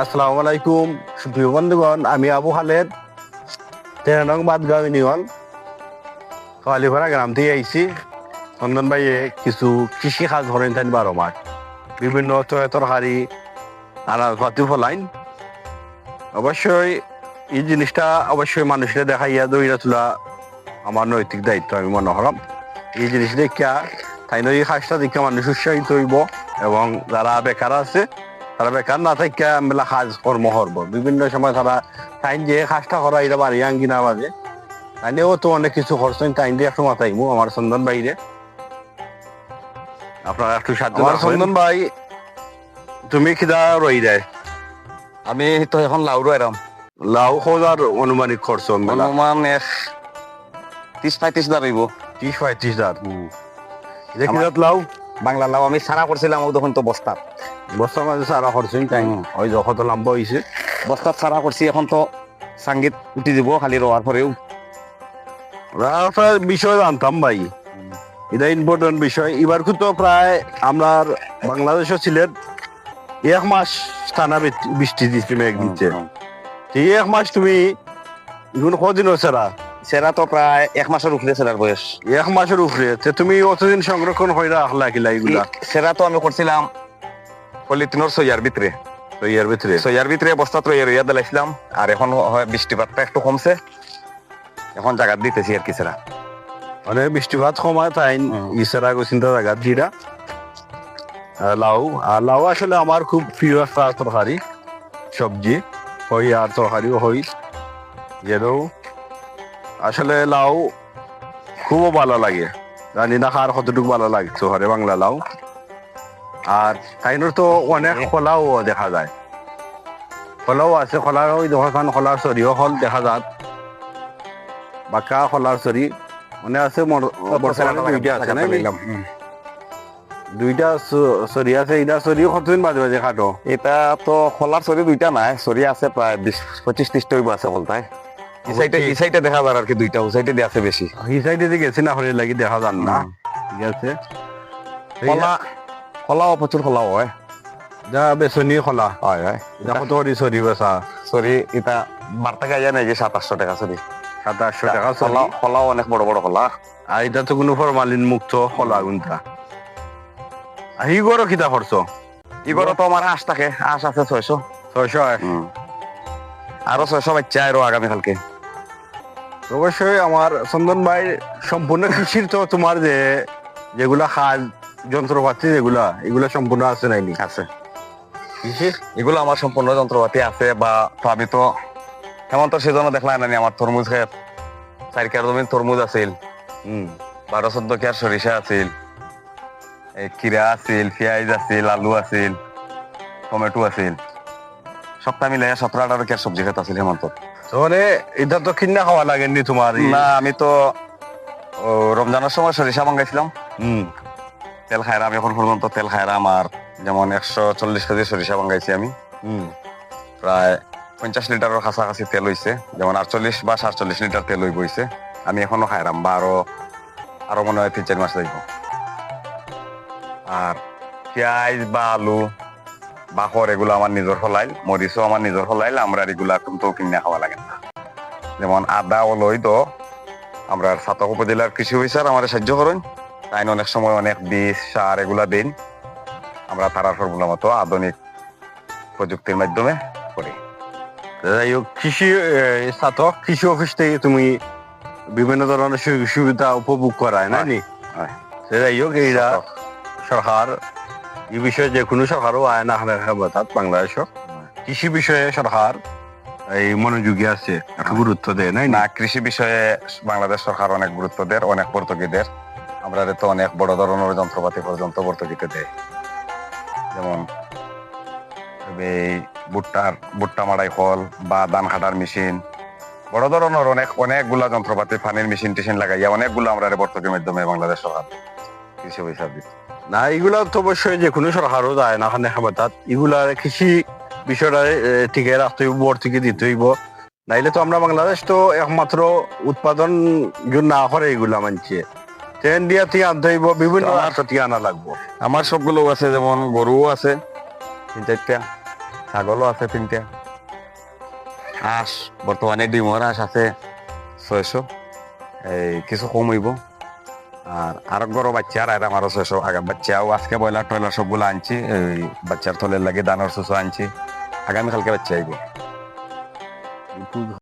আসসালামু আলাইকুম। সুপ্রিয় বন্ধুগণ, আমি আবু খালেদ বাদগাঁও ইউনিয়ন গ্রাম থেকে আইছি। চন্দন ভাইয়ে কিছু কৃষি কাজ করেন থাকেন বারো মাস বিভিন্ন তরকারি আনাজপাতি ফলাইন। অবশ্যই এই জিনিসটা অবশ্যই মানুষকে দেখাইয়া দইরা তোলা আমার নৈতিক দায়িত্ব, আমি মনে করাম এই জিনিস দেখা তাই এই কাজটা মানুষ উৎসাহিত হইব এবং যারা বেকার আছে তারা বেকার না থাকে মেলা কাজ কর্ম করব। বিভিন্ন সময় তারা টাইম দিয়ে কাজটা করা এটা বাড়ি আঙ্গিনা বাজে। তাইনেও তো অনেক কিছু করছেন টাইম দিয়ে একটু মাথাইমু আমার চন্দন বাইরে। আপনারা একটু সাহায্য আমার চন্দন ভাই তুমি কিদা রই দেয় আমি তো এখন লাউরো এরাম লাউ খোঁজার অনুমানিক খরচ অনুমান এক ত্রিশ পঁয়ত্রিশ হাজার হইব। ত্রিশ পঁয়ত্রিশ হাজার। কিদাত লাউ? বাংলা লাউ আমি সারা করছিলাম তখন তো বস্তাত। বস্তার মাঝে সারা খরচেন টাইম ওই যখন লম্বা হয়েছে বস্তাত সারা করছি এখন তো সাঙ্গীত উঠি দিব খালি রোয়ার পরেও। বিষয় জানতাম ভাই এটা ইম্পর্টেন্ট বিষয়। এবার কিন্তু প্রায় আমরা বাংলাদেশও ছিলেন এক মাস টানা বৃষ্টি- দিচ্ছে মেঘ দিচ্ছে এক মাস তুমি এখন কদিন হচ্ছে না সেরা তো প্রায় এক মাসের উপরে সেরার বয়স। এক মাসের উপরে? তুমি অতদিন সংরক্ষণ হয়ে রাখলা কিলা এগুলা? সেরা তো আমি করছিলাম পলিথিনের সইয়ার ভিতরে। তো ইয়ার ভিতরে? সইয়ার ভিতরে বস্তা তো ইয়া দিলাইছিলাম আর এখন হয় বৃষ্টিপাতটা একটু কমছে। এখন জায়গা দিতেছি আর কি সেরা। মানে বৃষ্টিপাত সময় তাই। ইসারা চিন্তা জায়গা জিরা লাউ আর লাউ আসলে আমার খুব প্রিয় একটা তরকারি। সবজি হই আর তরকারিও হই। যেন আসলে লাউ খুব ভালো লাগে। জানি না কার কতটুকু ভালো লাগছে হরে বাংলা লাউ। আর তাইনোর তো অনেক খোলাও দেখা যায়। খোলাও আছে খোলার ওই দোকান খোলার সরিও হল দেখা যাত বাঁকা খোলার সরি মানে আছে দুইটা আছে না দুইটা সরি আছে এটা সরি কতদিন বাজে বাজে খাটো এটা তো খোলার সরি দুইটা নাই সরি আছে প্রায় বিশ পঁচিশ ত্রিশটা আছে বলতাই। এই সাইডে এই সাইডে দেখা যায় আর কি দুইটা ওই সাইডে আছে বেশি। এই সাইডে দিয়ে গেছি না লাগি দেখা যান না। ঠিক আছে। খোলা খোলাও প্রচুর খোলাও হয়। যা হয় হয়। কত সরি সরি এটা টাকা সরি। টাকা অনেক বড় বড় আর এটা তো কোনো ফরমালিন মুক্ত খোলা গুনটা আহি গরো কিতা তো আমার আশ থাকে আশ আছে ছয়শো। ছয়শো এক। আরও ছয়শো বাচ্চা আরও আগামীকালকে। অবশ্যই আমার চন্দন ভাই সম্পূর্ণ কৃষির তো তোমার যে যেগুলা কাজ যন্ত্রপাতি যেগুলা এগুলা সম্পূর্ণ আছে নাইনি আছে। কৃষি এগুলো আমার সম্পূর্ণ যন্ত্রপাতি আছে বা তো আমি তো হেমন্ত সেজন্য দেখলাম না আমার তরমুজ খেত চার কেয়ার জমিন তরমুজ আছিল। হুম। বারো চোদ্দ কেয়ার সরিষা আছিল। এই কিরা আছিল পিঁয়াজ আছিল আলু আছিল টমেটো আছিল। সপ্তাহ মিলে সতেরো আঠারো কেয়ার সবজি খেত আছিল হেমন্ত তাহলে এটা তো কিনা খাওয়া লাগেনি তোমার না আমি তো রমজানের সময় সরিষা বাঙ্গাইছিলাম। হুম। তেল খায়রা আমি এখন পর্যন্ত তেল খায়রা আমার যেমন একশো চল্লিশ কেজি সরিষা বাঙ্গাইছি আমি। হুম। প্রায় পঞ্চাশ লিটারের কাছাকাছি তেল হইছে। যেমন আটচল্লিশ বা সাতচল্লিশ লিটার তেল হই বইছে আমি এখনও খাইরাম বা আরও আরও মনে হয় তিন চার মাস যাইব। আর পেঁয়াজ বা আলু বাখর এগুলো আমার নিজের ফলাইল মরিচও আমার নিজের ফলাইল আমরা এগুলা কিন্তু কিনে খাওয়া লাগে যেমন আদা ও লই তো আমরা সাতক উপজেলার কৃষি অফিসার আমার সাহায্য করেন। তাই অনেক সময় অনেক বীজ সার এগুলা দিন। আমরা তারার ফর্মুলা মতো আধুনিক প্রযুক্তির মাধ্যমে করি। যাই হোক কৃষি এ, স্নাতক কৃষি অফিস থেকে তুমি বিভিন্ন ধরনের সুবিধা উপভোগ করায় না নি? যাই হোক এইটা সরকার এই বিষয়ে যে কোনো সরকারও আয় না বাংলাদেশ কৃষি বিষয়ে সরকার এই মনোযোগী আছে গুরুত্ব দেয় নাই না? কৃষি বিষয়ে বাংলাদেশ সরকার অনেক গুরুত্ব দেয় অনেক ভর্তুকি দেয় আমরা তো অনেক বড় ধরনের যন্ত্রপাতি পর্যন্ত ভর্তুকিতে দেয় যেমন এই ভুট্টার ভুট্টা মারাই ফল বা ধান কাটার মেশিন। বড় ধরনের অনেক অনেকগুলা যন্ত্রপাতি পানির মেশিন টেশিন লাগাইয়া অনেকগুলো আমরা ভর্তুকির মাধ্যমে বাংলাদেশ সরকার কৃষি অফিসার দিচ্ছে। না এগুলা তো অবশ্যই যে কোনো সরকারও যায় না এগুলা কৃষি বিষয়টা টিকে রাখতে হইব ভর্তুকি দিতে হইব। নাইলে তো আমরা বাংলাদেশ তো একমাত্র উৎপাদন না করে এগুলা মানছে। ট্রেন দিয়া থেকে আনতে হইব বিভিন্ন রাষ্ট্র থেকে আনা লাগবো। আমার সবগুলো আছে যেমন গরুও আছে তিন চারটা ছাগলও আছে তিনটা। হাঁস বর্তমানে ডিমর হাঁস আছে ছয়শো। এই কিছু কম হইব। আর আরও গরো বাচ্চা, আর আমার সব আগে বাচ্চাও আজকে ব্রয়লার টয়লার সবগুলো আনছি ওই বাচ্চার থলের লাগে দানার সুসো আনছি। আগামীকালকে বাচ্চা আইব।